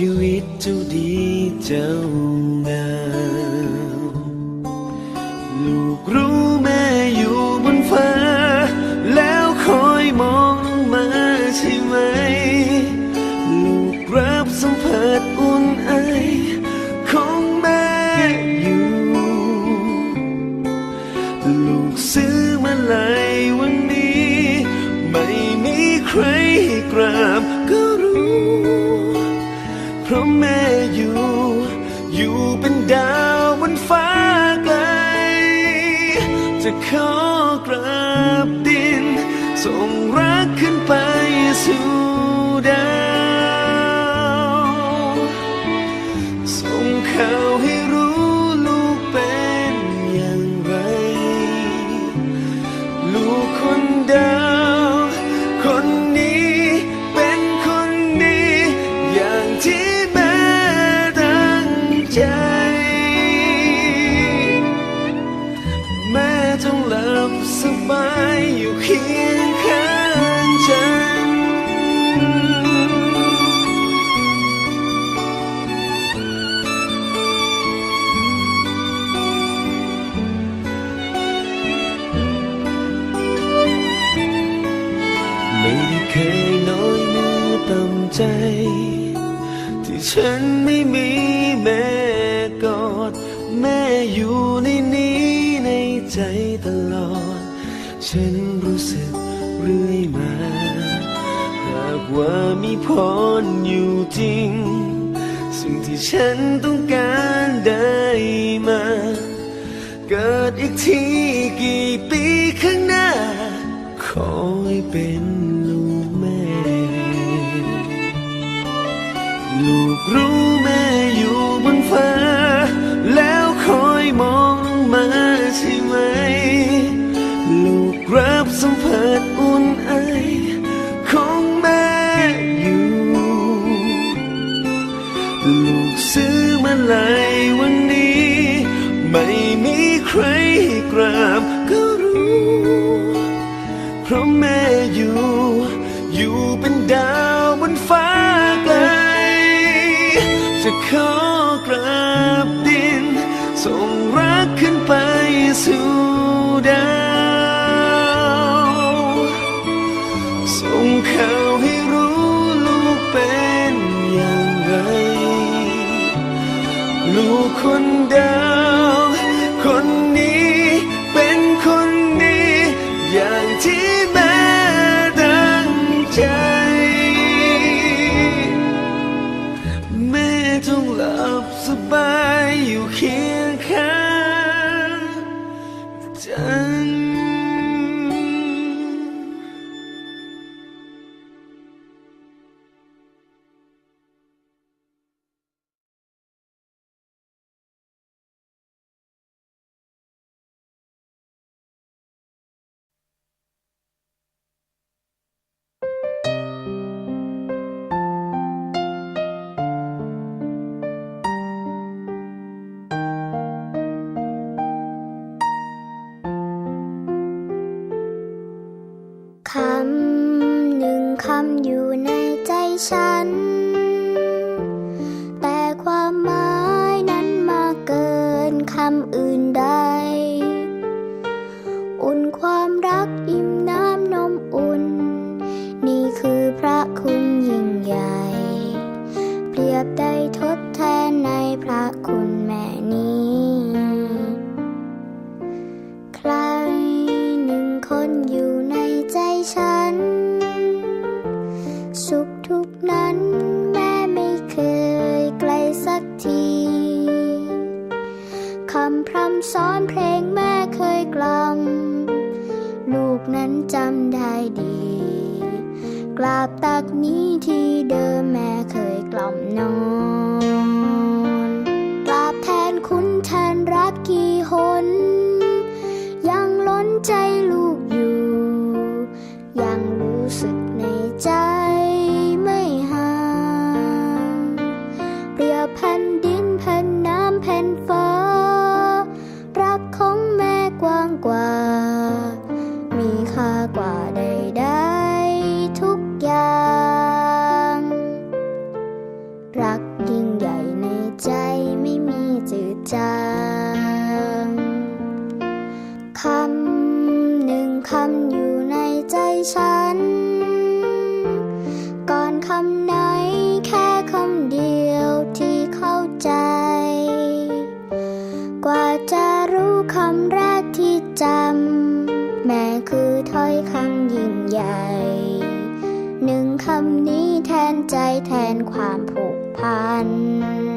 ชีวิตเจ้าดีเจ้างาม ดาวบนฟ้าไกล จะขอกราบดิน ส่งรักขึ้นไปสู่ดาว ส่งข่าวให้รู้ลูกเป็นอย่างไร ลูกคนดา ฉันไม่มีแม่กอด แม่อยู่ในนี้ในใจตลอด ฉันรู้สึกเรื่อยมา หากว่ามีพรอยู่จริง สิ่งที่ฉันต้องการได้มา เกิดอีกทีกี่ปีข้างหน้า ขอให้เป็น ฟ้า แล้วคอยมองลงมาใช่ไหม ลูกรับสัมผัสอุ่นไอของแม่อยู่ ลูกซื้อมาลายวันนี้ ไม่มีใครให้กราบก็รู้ เพราะแม่อยู่ อยู่เป็นดาวบนฟ้าไกลจะขอ กราบดิน ส่งรักขึ้นไปสู่ดาวส่งข่าวให้รู้ลูกเป็นอย่างไร ลูกคนดาว บ ฉัน แต่ความหมายนั้นมากเกินคำอื่นใด อุ่นความรักอิ่มน้ำนมอุ่น นี่คือพระคุณยิ่งใหญ่ เปรียบได้ทดแทนในพระคุณแม่นี้ ใครหนึ่งคนอยู่ำสอนเพลงแม่เคยกล่อม ลูกนั้นจำได้ดี กราบตักนี้ที่เดิมแม่เคยกล่อมน้อง คำแรกที่จำ แม่คือถ้อยคำยิ่งใหญ่ หนึ่งคำนี้แทนใจแทนความผูกพัน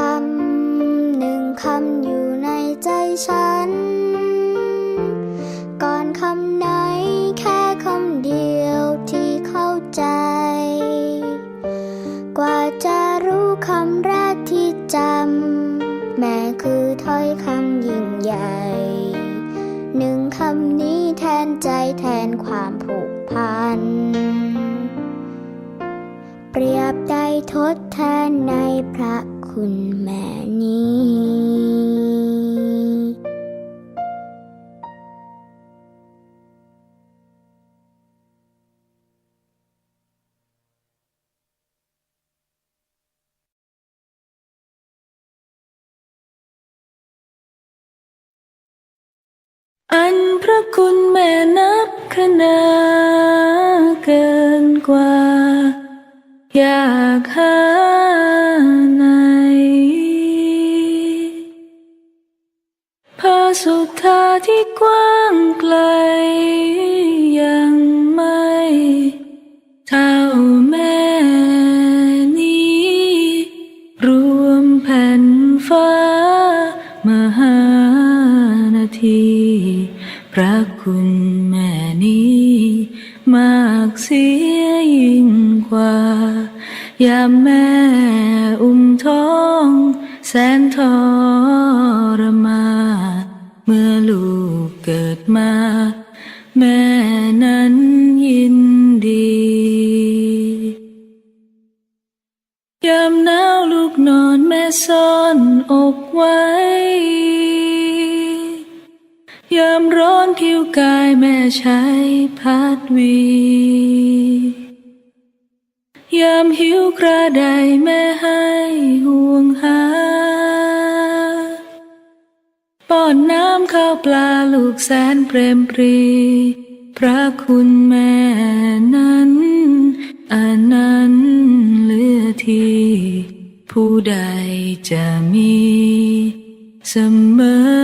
คำหนึ่งคำอยู่ในใจฉัน ก่อนคำไหนแค่คำเดียวที่เข้าใจ กว่าจะรู้คำแรกที่จำ แม่คือถ้อยคำยิ่งใหญ่ หนึ่งคำนี้แทนใจแทนความผูกพัน เปรียบได้ทดแทนใน คุณแม่นี้ อันพระคุณแม่นับขนาเกินกว่า อยากหา ที่กว้างไกลายแม่ใช้พัดวี ยามหิวกระไดแม่ให้ห่วงหา ป้อนน้ำข้าวปลาลูกแสนเปรมปรี พระคุณแม่นั้นอันนั้นเหลือที่ผู้ใดจะมี เสมอ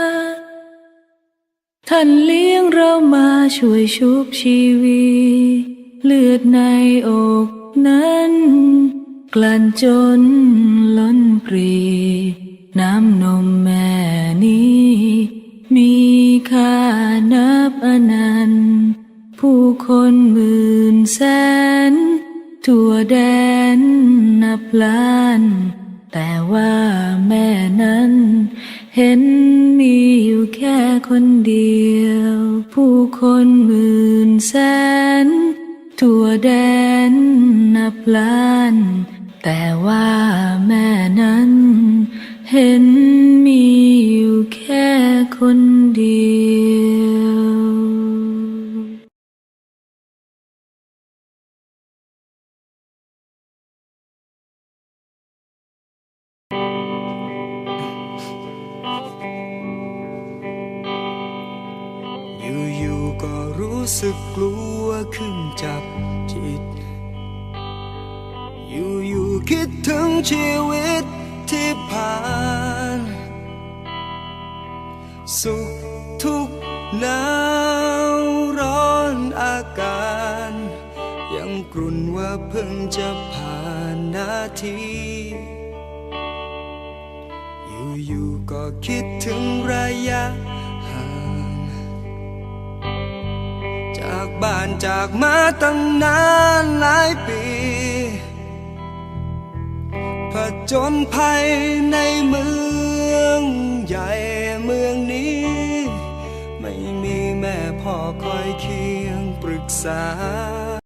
ท่านเลี้ยงเรามาช่วยชุบชีวีเลือดในอกนั้น กลั่นจนล้นปรี น้ำนมแม่ ล้าน แต่ว่าแม่นั้น เห็นมีอยู่แค่คนเดียวอยู่ๆก็รู้สึกกลัวขึ้นจับจิต อยู่ๆคิดถึงชีวิตที่ผ่าน สุขทุกหนาวร้อนอาการ ยังกลุ่นว่าเพิ่งจะผ่านนาทีอยู่ๆก็คิดถึงระยะห่าง จากบ้านจากมาตั้งนานหลายปี จนภัยในเมืองใหญ่เมืองนี้ ไม่มีแม่พ่อคอยเคียงปรึกษา